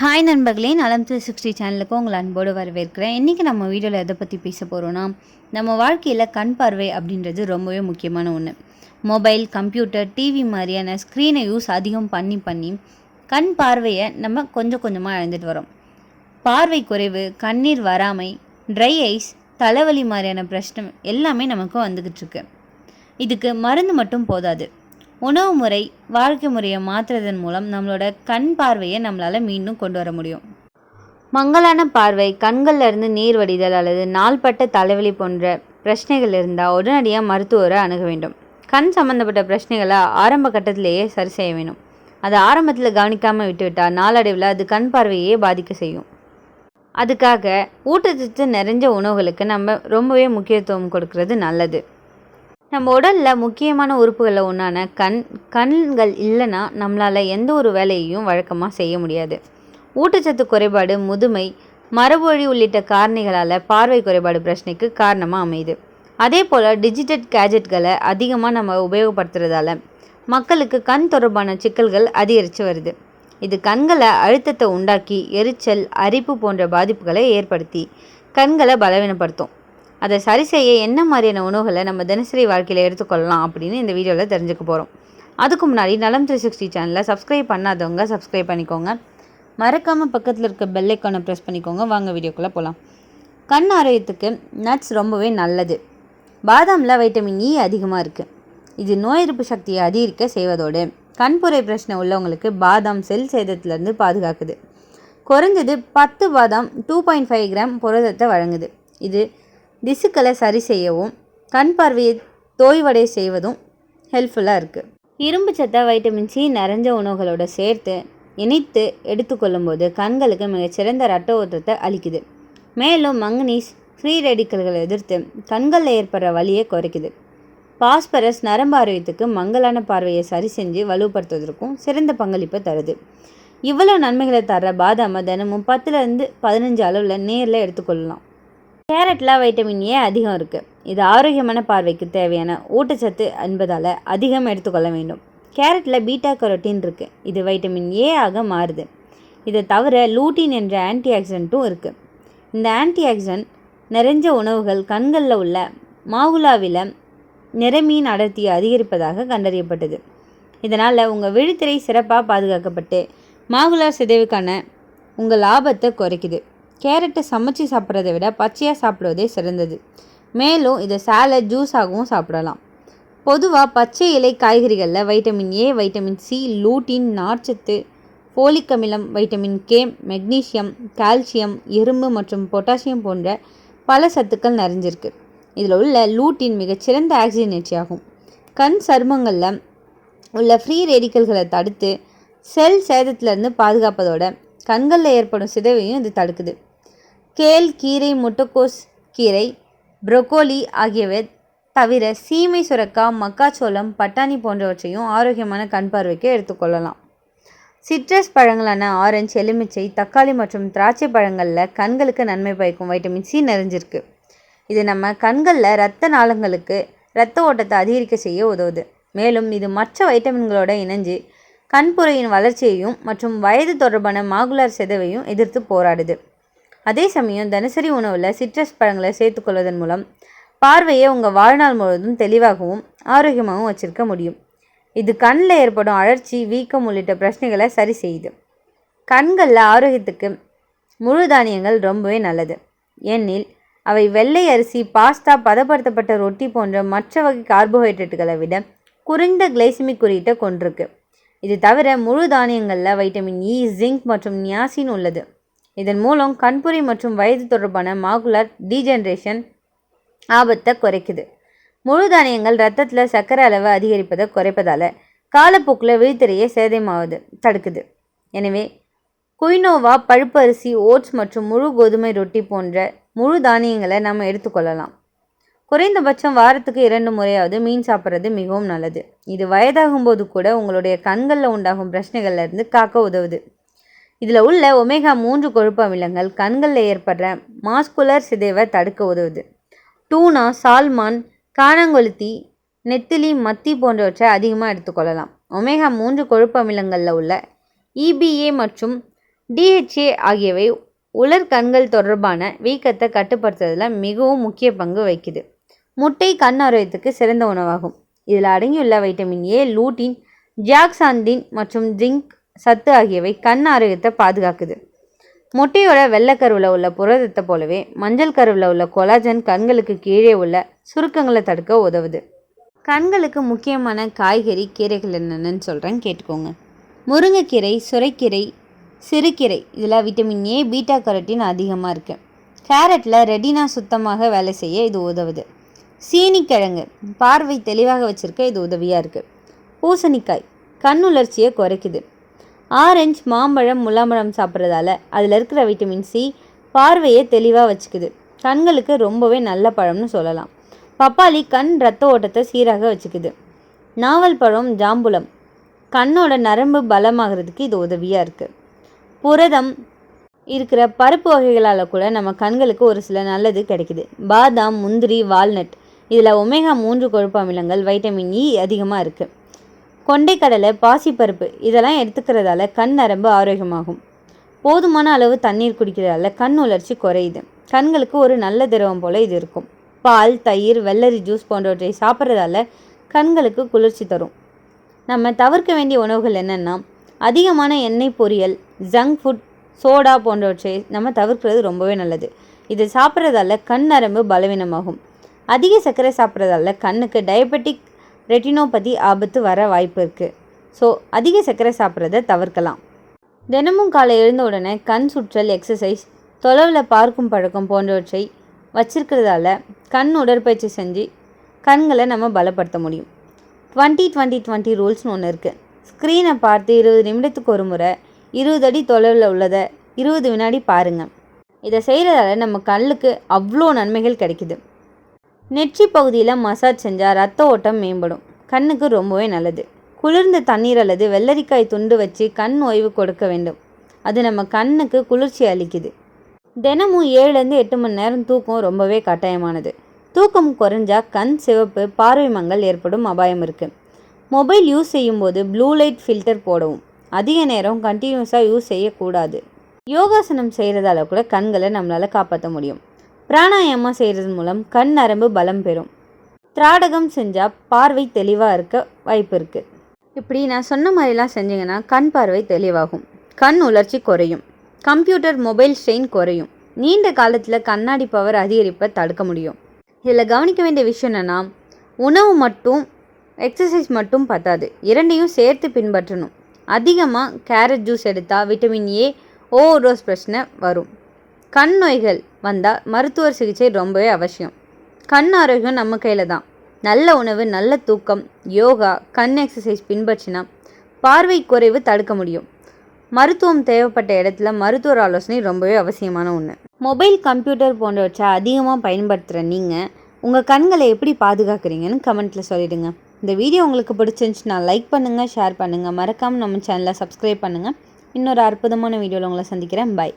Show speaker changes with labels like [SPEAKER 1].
[SPEAKER 1] Hi நண்பர்களே நலம் three sixty சேனலுக்கு உங்களை அன்போடு வரவேற்கிறேன். இன்றைக்கி நம்ம வீடியோவில் எதை பற்றி பேச போகிறோன்னா நம்ம வாழ்க்கையில் கண் பார்வை அப்படின்றது ரொம்பவே முக்கியமான ஒன்று மொபைல் கம்ப்யூட்டர் டிவி மாதிரியான ஸ்க்ரீனை யூஸ் அதிகம் பண்ணி பண்ணி கண் பார்வையை நம்ம கொஞ்சம் கொஞ்சமாக இழந்துட்டு வரோம். பார்வை குறைவு கண்ணீர் வராமை ட்ரை ஐஸ் தலைவலி மாதிரியான பிரச்சனை எல்லாமே நமக்கு வந்துக்கிட்டு இருக்கு. இதுக்கு மருந்து மட்டும் போதாது. உணவு முறை வாழ்க்கை முறையை மாற்றுறதன் மூலம் நம்மளோட கண் பார்வையை நம்மளால் மீண்டும் கொண்டு வர முடியும். மங்கலான பார்வை கண்களில் இருந்து நீர் வடிதல் அல்லது நாள்பட்ட தலைவலி போன்ற பிரச்சனைகள் இருந்தால் உடனடியாக மருத்துவரை அணுக வேண்டும். கண் சம்மந்தப்பட்ட பிரச்சனைகளை ஆரம்ப கட்டத்திலேயே சரி செய்ய வேணும். அதை ஆரம்பத்தில் கவனிக்காமல் விட்டுவிட்டால் நாளடைவில் அது கண் பார்வையே பாதிக்க செய்யும். அதுக்காக ஊட்டச்சத்து நிறைஞ்ச உணவுகளுக்கு நம்ம ரொம்பவே முக்கியத்துவம் கொடுக்கறது நல்லது. நம்ம உடலில் முக்கியமான உறுப்புகளில் ஒன்றான கண் கண்கள் இல்லைன்னா நம்மளால் எந்த ஒரு வேலையையும் வழக்கமாக செய்ய முடியாது. ஊட்டச்சத்து குறைபாடு முதுமை மரபொழி உள்ளிட்ட காரணிகளால் பார்வை குறைபாடு பிரச்சனைக்கு காரணமாக அமையுது. அதே போல் டிஜிட்டல் கேஜெட்களை அதிகமாக நம்ம உபயோகப்படுத்துறதால மக்களுக்கு கண் தொடர்பான சிக்கல்கள் அதிகரித்து வருது. இது கண்களை அழுத்தத்தை உண்டாக்கி எரிச்சல் அரிப்பு போன்ற பாதிப்புகளை ஏற்படுத்தி கண்களை பலவீனப்படுத்தும். அதை சரி செய்ய என்ன மாதிரியான உணவுகளை நம்ம தினசரி வாழ்க்கையில் எடுத்துக்கொள்ளலாம் அப்படின்னு இந்த வீடியோவில் தெரிஞ்சுக்க போகிறோம் அதுக்கு முன்னாடி நலம் த்ரீ சிக்ஸ்டி சேனலில் சப்ஸ்கிரைப் பண்ணாதவங்க சப்ஸ்கிரைப் பண்ணிக்கோங்க. மறக்காமல் பக்கத்தில் இருக்க பெல்லைக்கானை ப்ரெஸ் பண்ணிக்கோங்க. வாங்க வீடியோக்குள்ளே போகலாம் கண் ஆரோக்கியத்துக்கு நட்ஸ் ரொம்பவே நல்லது. பாதாமில் வைட்டமின் இ e அதிகமாக இருக்குது இது நோய் எதிர்ப்பு சக்தியை அதிகரிக்க செய்வதோடு கண்புரை பிரச்சனை உள்ளவங்களுக்கு பாதாம் செல் சேதத்திலிருந்து பாதுகாக்குது. குறைஞ்சது பத்து பாதாம் டூ பாயிண்ட் ஃபைவ் கிராம் புரதத்தை வழங்குது. இது திசுக்களை சரி செய்யவும் கண் பார்வையை தோய்வடை செய்வதும் ஹெல்ப்ஃபுல்லாக இருக்குது இரும்பு சத்தை வைட்டமின் சி நிறைஞ்ச உணவுகளோட சேர்த்து இணைத்து எடுத்துக்கொள்ளும்போது கண்களுக்கு மிகச்சிறந்த ரத்த ஓட்டத்தை அளிக்குது. மேலும் மங்கனீஸ் ஃப்ரீ ரெடிக்கல்களை எதிர்த்து கண்களில் ஏற்படுற வலியை குறைக்குது. பாஸ்பரஸ் நரம்பு ஆரோக்கியத்துக்கு மங்கலான பார்வையை சரி செஞ்சு வலுப்படுத்துவதற்கும் சிறந்த பங்களிப்பை தருது. இவ்வளோ நன்மைகளை தர பாதாமை தினமும் பத்துலேருந்து பதினஞ்சு அளவில் நேரில் எடுத்துக்கொள்ளலாம் கேரட்டில் வைட்டமின் ஏ அதிகம் இருக்குது இது ஆரோக்கியமான பார்வைக்கு தேவையான ஊட்டச்சத்து என்பதால் அதிகம் எடுத்துக்கொள்ள வேண்டும். கேரட்டில் பீட்டா கரோட்டின் இருக்குது இது வைட்டமின் ஏ ஆக மாறுது. இதை தவிர லூட்டின் என்ற ஆன்டி ஆக்சிடென்ட்டும் இருக்குது இந்த ஆன்டி ஆக்சிடென்ட் நிறைஞ்ச உணவுகள் கண்களில் உள்ள மாகுலாவில் நிறமீன் அடர்த்தியை அதிகரிப்பதாக கண்டறியப்பட்டது. இதனால் உங்கள் விழித்திரை சிறப்பாக பாதுகாக்கப்பட்டு மாகுலா சிதைவுக்கான உங்கள் லாபத்தை குறைக்குது. கேரட்டை சமைச்சு சாப்பிட்றதை விட பச்சையாக சாப்பிடுவதே சிறந்தது. மேலும் இதை சாலட் ஜூஸாகவும் சாப்பிடலாம். பொதுவாக பச்சை இலை காய்கறிகளில் vitamin A vitamin C lutein நார்ச்சத்து ஃபோலிக் அமிலம் வைட்டமின் கே மெக்னீசியம் கால்சியம் இரும்பு மற்றும் பொட்டாசியம் போன்ற பல சத்துக்கள் நிறைஞ்சிருக்கு. இதில் உள்ள லூட்டின் மிகச்சிறந்த ஆக்சிஜனேற்றி ஆகும். கண் சருமங்களில் உள்ள ஃப்ரீ ரேடிக்கல்களை தடுத்து செல் சேதத்திலிருந்து பாதுகாப்பதோட கண்களில் ஏற்படும் சிதைவையும் இது தடுக்குது. கேல் கீரை முட்டைக்கோஸ் கீரை ப்ரொக்கோலி ஆகியவை தவிர சீமை சுரக்காய் மக்காச்சோளம் பட்டாணி போன்றவற்றையும் ஆரோக்கியமான கண் பார்வைக்கு எடுத்துக்கொள்ளலாம் சிட்ரஸ் பழங்களான ஆரஞ்சு எலுமிச்சை தக்காளி மற்றும் திராட்சை பழங்களில் கண்களுக்கு நன்மை பயக்கும் வைட்டமின் சி நிறைஞ்சிருக்கு. இது நம்ம கண்களில் இரத்த நாளங்களுக்கு இரத்த ஓட்டத்தை அதிகரிக்க செய்ய உதவுது. மேலும் இது மற்ற வைட்டமின்களோட இணைஞ்சு கண்புரையின் வளர்ச்சியையும் மற்றும் வயது தொடர்பான மாகுலார் சிதைவையும் எதிர்த்து போராடுது. அதே சமயம் தினசரி உணவில் சிட்ரஸ் பழங்களை சேர்த்துக்கொள்வதன் மூலம் பார்வையை உங்கள் வாழ்நாள் முழுவதும் தெளிவாகவும் ஆரோக்கியமாகவும் வச்சிருக்க முடியும். இது கண்ணில் ஏற்படும் அழற்சி வீக்கம் உள்ளிட்ட பிரச்சனைகளை சரி செய்யுது. கண்களில் ஆரோக்கியத்துக்கு முழு தானியங்கள் ரொம்பவே நல்லது. ஏனெனில் அவை வெள்ளை அரிசி பாஸ்தா பதப்படுத்தப்பட்ட ரொட்டி போன்ற மற்ற வகை கார்போஹைட்ரேட்டுகளை விட குறைந்த கிளைசிமிக் குறியீட்டை கொண்டிருக்கு. இது தவிர முழு தானியங்களில் வைட்டமின் e, இ ஜிங்க் மற்றும் நியாசின் உள்ளது. இதன் மூலம் கண்புரி மற்றும் வயது தொடர்பான மாகுலர் டீஜென்ரேஷன் ஆபத்தை குறைக்குது. முழு தானியங்கள் ரத்தத்தில் சர்க்கரை அளவை அதிகரிப்பதை குறைப்பதால் காலப்போக்கில் விழித்திரையை சேதமாவது தடுக்குது. எனவே குயினோவா பழுப்பு அரிசி ஓட்ஸ் மற்றும் முழு கோதுமை ரொட்டி போன்ற முழு தானியங்களை நம்ம எடுத்துக்கொள்ளலாம். குறைந்தபட்சம் வாரத்துக்கு இரண்டு முறையாவது மீன் சாப்பிட்றது மிகவும் நல்லது. இது வயதாகும் போது கூட உங்களுடைய கண்களில் உண்டாகும் பிரச்சனைகள்லேருந்து காக்க உதவுது. இதில் உள்ள ஒமேகா மூன்று கொழுப்பு அமிலங்கள் கண்களில் ஏற்படுற மாஸ்குலர் சிதைவை தடுக்க உதவுது. டூனா சால்மான் காணங்கொளுத்தி நெத்திலி மத்தி போன்றவற்றை அதிகமாக எடுத்துக்கொள்ளலாம். ஒமேகா மூன்று கொழுப்பு அமிலங்களில் உள்ள இபிஏ மற்றும் டிஹெச்ஏ ஆகியவை உலர் கண்கள் தொடர்பான வீக்கத்தை கட்டுப்படுத்துறதுல மிகவும் முக்கிய பங்கு வகிக்குது. முட்டை கண் ஆரோக்கியத்துக்கு சிறந்த உணவாகும். இதில் அடங்கியுள்ள வைட்டமின் ஏ லூட்டின் ஜியாக்சாந்தின் மற்றும் ஜிங்க் சத்து ஆகியவை கண் ஆரோக்கியத்தை பாதுகாக்குது. முட்டையோட வெள்ளைக்கருவில் உள்ள புரதத்தை போலவே மஞ்சள் கருவில் உள்ள கொலாஜன் கண்களுக்கு கீழே உள்ள சுருக்கங்களை தடுக்க உதவுது. கண்களுக்கு முக்கியமான காய்கறி கீரைகள் என்னென்னு சொல்கிறேன் கேட்டுக்கோங்க. முருங்கைக்கீரை சுரைக்கீரை சிறுகீரை இதில் விட்டமின் ஏ பீட்டா கரோட்டின் அதிகமாக இருக்குது கேரட்டில் ரெடினா சுத்தமாக வேலை செய்ய இது உதவுது. சீனிக்கிழங்கு பார்வை தெளிவாக வச்சுருக்க இது உதவியாக இருக்குது பூசணிக்காய் கண் உலர்ச்சியை குறைக்குது. ஆரஞ்சு மாம்பழம் முலாம்பழம் சாப்பிட்றதால அதில் இருக்கிற விட்டமின் சி பார்வையை தெளிவாக வச்சுக்குது. கண்களுக்கு ரொம்பவே நல்ல பழம்னு சொல்லலாம். பப்பாளி கண் ரத்த ஓட்டத்தை சீராக வச்சுக்குது. நாவல் பழம் ஜாம்புலம். கண்ணோட நரம்பு பலமாகிறதுக்கு இது உதவியாக இருக்குது புரதம் இருக்கிற பருப்பு வகைகளால் கூட நம்ம கண்களுக்கு ஒரு சில நல்லது கிடைக்குது. பாதாம் முந்திரி வால்நட். இதில் ஒமேகா மூன்று கொழுப்பு அமிலங்கள் வைட்டமின் இ e அதிகமாக இருக்குது கொண்டைக்கடலை பாசிப்பருப்பு இதெல்லாம் எடுத்துக்கிறதால கண் நரம்பு ஆரோக்கியமாகும். போதுமான அளவு தண்ணீர் குடிக்கிறதால கண் உலர்ச்சி குறையுது. கண்களுக்கு ஒரு நல்ல திரவம் போல் இது இருக்கும். பால் தயிர் வெள்ளரி ஜூஸ் போன்றவற்றை சாப்பிட்றதால கண்களுக்கு குளிர்ச்சி தரும். நம்ம தவிர்க்க வேண்டிய உணவுகள் என்னென்னா அதிகமான எண்ணெய் பொரியல் ஜங்க் ஃபுட் சோடா போன்றவற்றை நம்ம தவிர்க்கிறது ரொம்பவே நல்லது. இது சாப்பிட்றதால கண் நரம்பு பலவீனமாகும். அதிக சர்க்கரை சாப்பிட்றதால கண்ணுக்கு டயபெட்டிக் ரெட்டினோபதி ஆபத்து வர வாய்ப்பு இருக்குது ஸோ அதிக சர்க்கரை சாப்பிட்றத தவிர்க்கலாம். தினமும் காலை எழுந்த உடனே கண் சுற்றல் எக்ஸசைஸ் தொலைவில் பார்க்கும் பழக்கம் போன்றவற்றை வச்சிருக்கிறதால கண் உடற்பயிற்சி செஞ்சு கண்களை நம்ம பலப்படுத்த முடியும். டுவெண்ட்டி டுவெண்ட்டி டுவெண்ட்டி ரூல்ஸ்னு ஒன்று இருக்குது ஸ்க்ரீனை பார்த்து இருபது நிமிடத்துக்கு ஒரு முறை இருபது அடி தொலைவில் உள்ளதை இருபது வினாடி பாருங்கள் இதை செய்கிறதால நம்ம கண்ணுக்கு அவ்வளோ நன்மைகள் கிடைக்குது. நெற்றி பகுதியில் மசாஜ் செஞ்சால் ரத்த ஓட்டம் மேம்படும். கண்ணுக்கு ரொம்பவே நல்லது. குளிர்ந்த தண்ணீர் அல்லது வெள்ளரிக்காய் துண்டு வச்சு கண் ஓய்வு கொடுக்க வேண்டும். அது நம்ம கண்ணுக்கு குளிர்ச்சி அளிக்குது. தினமும் ஏழுலேருந்து எட்டு மணி நேரம் தூக்கம் ரொம்பவே கட்டாயமானது. தூக்கம் குறைஞ்சா கண் சிவப்பு பார்வை மங்கள் ஏற்படும் அபாயம் இருக்குது மொபைல் யூஸ் செய்யும்போது ப்ளூ லைட் ஃபில்டர் போடவும். அதிக நேரம் கண்டினியூஸாக யூஸ் செய்யக்கூடாது. யோகாசனம் செய்கிறதால கூட கண்களை நம்மளால் காப்பாற்ற முடியும். பிராணாயாமம் செய்கிறது மூலம் கண் நரம்பு பலம் பெறும். திராடகம் செஞ்சால் பார்வை தெளிவாக இருக்க வாய்ப்பு இருக்குது இப்படி நான் சொன்ன மாதிரிலாம் செஞ்சிங்கன்னா கண் பார்வை தெளிவாகும். கண் உலர்ச்சி குறையும். கம்ப்யூட்டர் மொபைல் ஸ்ட்ரெயின் குறையும். நீண்ட காலத்தில் கண்ணாடி பவர் அதிகரிப்பை தடுக்க முடியும். இதில் கவனிக்க வேண்டிய விஷயம் என்னென்னா உணவு மட்டும் எக்ஸசைஸ் மட்டும் பத்தாது. இரண்டையும் சேர்த்து பின்பற்றணும். அதிகமாக கேரட் ஜூஸ் எடுத்தால் விட்டமின் ஏ ஓவர்டோஸ் பிரச்சனை வரும். கண் நோய்கள் வந்தால் மருத்துவர் சிகிச்சை ரொம்பவே அவசியம். கண் ஆரோக்கியம் நம்ம கையில் தான். நல்ல உணவு நல்ல தூக்கம் யோகா கண் எக்ஸசைஸ் பின்பற்றினா பார்வை குறைவு தடுக்க முடியும். மருத்துவம் தேவைப்பட்ட இடத்துல மருத்துவர் ஆலோசனை ரொம்பவே அவசியமான ஒன்று மொபைல் கம்ப்யூட்டர் போன்றவற்றை அதிகமாக பயன்படுத்துகிற நீங்கள் உங்கள் கண்களை எப்படி பாதுகாக்கிறீங்கன்னு கமெண்ட்டில் சொல்லிவிடுங்க இந்த வீடியோ உங்களுக்கு பிடிச்சிருந்துச்சுன்னா லைக் பண்ணுங்கள் ஷேர் பண்ணுங்கள் மறக்காமல் நம்ம சேனலை சப்ஸ்கிரைப் பண்ணுங்கள் இன்னொரு அற்புதமான வீடியோவில் உங்களை சந்திக்கிறேன். பாய்